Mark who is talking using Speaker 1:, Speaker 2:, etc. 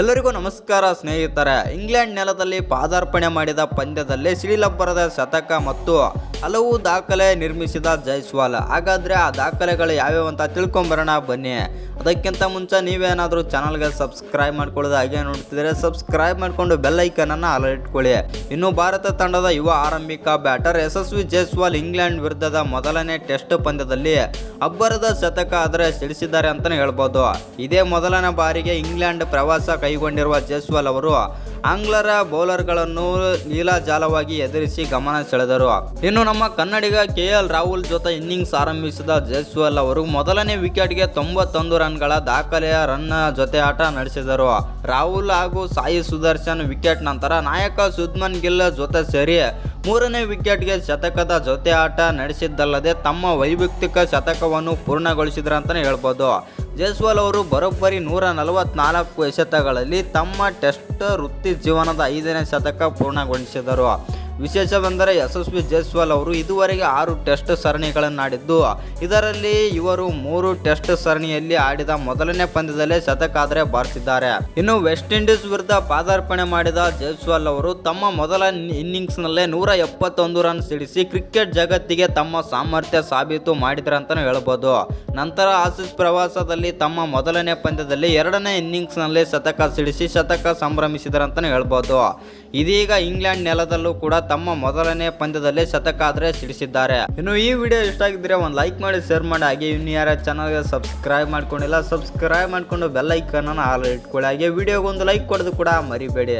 Speaker 1: ಎಲ್ಲರಿಗೂ ನಮಸ್ಕಾರ ಸ್ನೇಹಿತರೆ. ಇಂಗ್ಲೆಂಡ್ ನೆಲದಲ್ಲಿ ಪಾದಾರ್ಪಣೆ ಮಾಡಿದ ಪಂದ್ಯದಲ್ಲಿ ಶ್ರೀಲಬ್ಬರದ ಶತಕ ಮತ್ತು ಹಲವು ದಾಖಲೆ ನಿರ್ಮಿಸಿದ ಜೈಸ್ವಾಲ್. ಹಾಗಾದ್ರೆ ಆ ದಾಖಲೆಗಳು ಯಾವ್ಯಾವ ಅಂತ ತಿಳ್ಕೊಂಬರೋಣ ಬನ್ನಿ. ಅದಕ್ಕಿಂತ ಮುಂಚೆ ನೀವೇನಾದರೂ ಚಾನಲ್ಗೆ ಸಬ್ಸ್ಕ್ರೈಬ್ ಮಾಡ್ಕೊಳ್ಳೋದು ಹಾಗೆ ನೋಡ್ತಿದ್ರೆ ಸಬ್ಸ್ಕ್ರೈಬ್ ಮಾಡಿಕೊಂಡು ಬೆಲ್ ಐಕನನ್ನು ಅಲ್ಲ ಇಟ್ಕೊಳ್ಳಿ ಇನ್ನು ಭಾರತ ತಂಡದ ಯುವ ಆರಂಭಿಕ ಬ್ಯಾಟರ್ ಯಶಸ್ವಿ ಜೈಸ್ವಾಲ್ ಇಂಗ್ಲೆಂಡ್ ವಿರುದ್ಧದ ಮೊದಲನೇ ಟೆಸ್ಟ್ ಪಂದ್ಯದಲ್ಲಿ ಅಬ್ಬರದ ಶತಕ ಆದರೆ ಸಿಡಿಸಿದ್ದಾರೆ ಅಂತಲೇ ಹೇಳ್ಬೋದು. ಇದೇ ಮೊದಲನೇ ಬಾರಿಗೆ ಇಂಗ್ಲೆಂಡ್ ಪ್ರವಾಸ ಕೈಗೊಂಡಿರುವ ಜೈಸ್ವಾಲ್ ಅವರು ಆಂಗ್ಲರ ಬೌಲರ್ಗಳನ್ನು ನೀಲಾಜಾಲವಾಗಿ ಎದುರಿಸಿ ಗಮನ ಸೆಳೆದರು. ಇನ್ನು ನಮ್ಮ ಕನ್ನಡಿಗ ಕೆ ಎಲ್ ರಾಹುಲ್ ಜೊತೆ ಇನ್ನಿಂಗ್ಸ್ ಆರಂಭಿಸಿದ ಜೈಸ್ವಾಲ್ ಅವರು ಮೊದಲನೇ ವಿಕೆಟ್ಗೆ ತೊಂಬತ್ತೊಂದು ರನ್ಗಳ ದಾಖಲೆಯ ರನ್ ಜೊತೆ ಆಟ ನಡೆಸಿದರು. ರಾಹುಲ್ ಹಾಗೂ ಸಾಯಿ ಸುದರ್ಶನ್ ವಿಕೆಟ್ ನಂತರ ನಾಯಕ ಸುದ್ಮನ್ ಗಿಲ್ ಜೊತೆ ಸೇರಿ ಮೂರನೇ ವಿಕೆಟ್ಗೆ ಶತಕದ ಜೊತೆ ಆಟ ನಡೆಸಿದ್ದಲ್ಲದೆ ತಮ್ಮ ವೈಯಕ್ತಿಕ ಶತಕವನ್ನು ಪೂರ್ಣಗೊಳಿಸಿದ್ರು ಅಂತಲೇ ಹೇಳ್ಬೋದು. ಜೈಸ್ವಾಲ್ ಅವರು ಬರೋಬ್ಬರಿ ನೂರ ನಲವತ್ನಾಲ್ಕು ಎಸೆತಗಳಲ್ಲಿ ತಮ್ಮ ಟೆಸ್ಟ್ ವೃತ್ತಿ ಜೀವನದ ಐದನೇ ಶತಕ ಪೂರ್ಣಗೊಳಿಸಿದರು. ವಿಶೇಷವೆಂದರೆ ಯಶಸ್ವಿ ಜೈಸ್ವಾಲ್ ಅವರು ಇದುವರೆಗೆ ಆರು ಟೆಸ್ಟ್ ಸರಣಿಗಳನ್ನಾಡಿದ್ದು. ಇದರಲ್ಲಿ ಇವರು ಮೂರು ಟೆಸ್ಟ್ ಸರಣಿಯಲ್ಲಿ ಆಡಿದ ಮೊದಲನೇ ಪಂದ್ಯದಲ್ಲೇ ಶತಕ ಆದರೆ ಬಾರಿಸಿದ್ದಾರೆ. ಇನ್ನು ವೆಸ್ಟ್ ಇಂಡೀಸ್ ವಿರುದ್ಧ ಪಾದಾರ್ಪಣೆ ಮಾಡಿದ ಜೈಸ್ವಾಲ್ ಅವರು ತಮ್ಮ ಮೊದಲ ಇನ್ನಿಂಗ್ಸ್ನಲ್ಲೇ ನೂರ ಎಪ್ಪತ್ತೊಂದು ರನ್ ಸಿಡಿಸಿ ಕ್ರಿಕೆಟ್ ಜಗತ್ತಿಗೆ ತಮ್ಮ ಸಾಮರ್ಥ್ಯ ಸಾಬೀತು ಮಾಡಿದ್ರ ಅಂತಲೇ ಹೇಳ್ಬೋದು. ನಂತರ ಆಸೀಸ್ ಪ್ರವಾಸದಲ್ಲಿ ತಮ್ಮ ಮೊದಲನೇ ಪಂದ್ಯದಲ್ಲಿ ಎರಡನೇ ಇನ್ನಿಂಗ್ಸ್ನಲ್ಲಿ ಶತಕ ಸಿಡಿಸಿ ಶತಕ ಸಂಭ್ರಮಿಸಿದರು ಅಂತಲೇ ಹೇಳ್ಬೋದು. ಇದೀಗ ಇಂಗ್ಲೆಂಡ್ ನೆಲದಲ್ಲೂ ಕೂಡ ತಮ್ಮ ಮೊದಲನೇ ಪಂದ್ಯದಲ್ಲಿ ಶತಕ ಆದರೆ ಸಿಡಿಸಿದ್ದಾರೆ. ಇನ್ನು ಈ ವಿಡಿಯೋ ಇಷ್ಟ ಆಗಿದ್ರೆ ಒಂದು ಲೈಕ್ ಮಾಡಿ, ಶೇರ್ ಮಾಡಿ. ಹಾಗೆ ಇನ್ನು ಯಾರ ಚಾನಲ್ಗೆ ಸಬ್ಸ್ಕ್ರೈಬ್ ಮಾಡ್ಕೊಂಡಿಲ್ಲ, ಸಬ್ಸ್ಕ್ರೈಬ್ ಮಾಡ್ಕೊಂಡು ಬೆಲ್ ಐಕನ್ನ ಆಲ್ ಇಟ್ಕೊಳ್ಳಿ. ಹಾಗೆ ವಿಡಿಯೋಗೊಂದು ಲೈಕ್ ಕೊಡೋದು ಕೂಡ ಮರಿಬೇಡಿ.